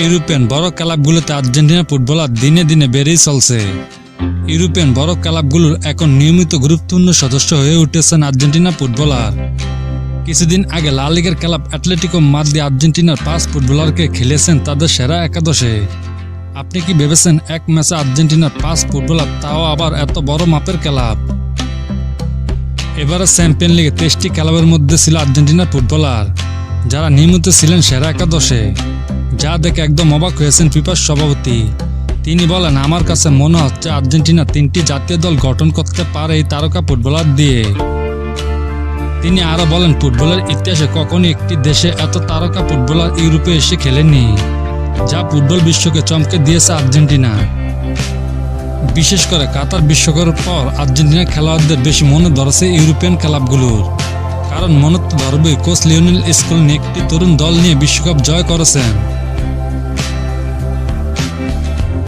European বড় ক্লাবগুলোতে Argentina footballer দিনে দিনে বেড়েই চলছে। ইউরোপিয়ান বড় ক্লাবগুলোর এখন নিয়মিত গুরুত্বপূর্ণ সদস্য হয়ে উঠেছেন আর্জেন্টিনা ফুটবলার। কিছুদিন আগে লা লিগের ক্লাব অ্যাটলেটিকো মাদ্রিদ আর্জেন্টিনার পাঁচ ফুটবলারকে খেলেছেন তাদের সেরা একাদশে। আপনি কি ভেবেছেন এক ম্যাচে আর্জেন্টিনার পাঁচ ফুটবলার তাও আবার এত বড় মাপের ক্লাব? এবারে চ্যাম্পিয়ন লিগে তেইশটি ক্লাবের মধ্যে ছিল আর্জেন্টিনার ফুটবলার, যারা নিয়মিত ছিলেন সেরা একাদশে। যা দেখে একদম অবাক হয়েছেন ফিফার সভাপতি। তিনি বলেন, আমার কাছে মনে হচ্ছে আর্জেন্টিনা তিনটি জাতীয় দল গঠন করতে পারে এই তারকা ফুটবলার দিয়ে। তিনি আরও বলেন, ফুটবলের ইতিহাসে কখনই একটি দেশে এত তারকা ফুটবলার ইউরোপে এসে খেলেনি, যা ফুটবল বিশ্বকে চমকে দিয়েছে আর্জেন্টিনা। বিশেষ করে কাতার বিশ্বকাপের পর আর্জেন্টিনার খেলোয়াড়দের বেশি মনে ধরেছে ইউরোপিয়ান ক্লাবগুলোর। কারণ মনে তো ধরবে কোচ লিওনেল স্কুল একটি তরুণ দল নিয়ে বিশ্বকাপ জয় করেছেন।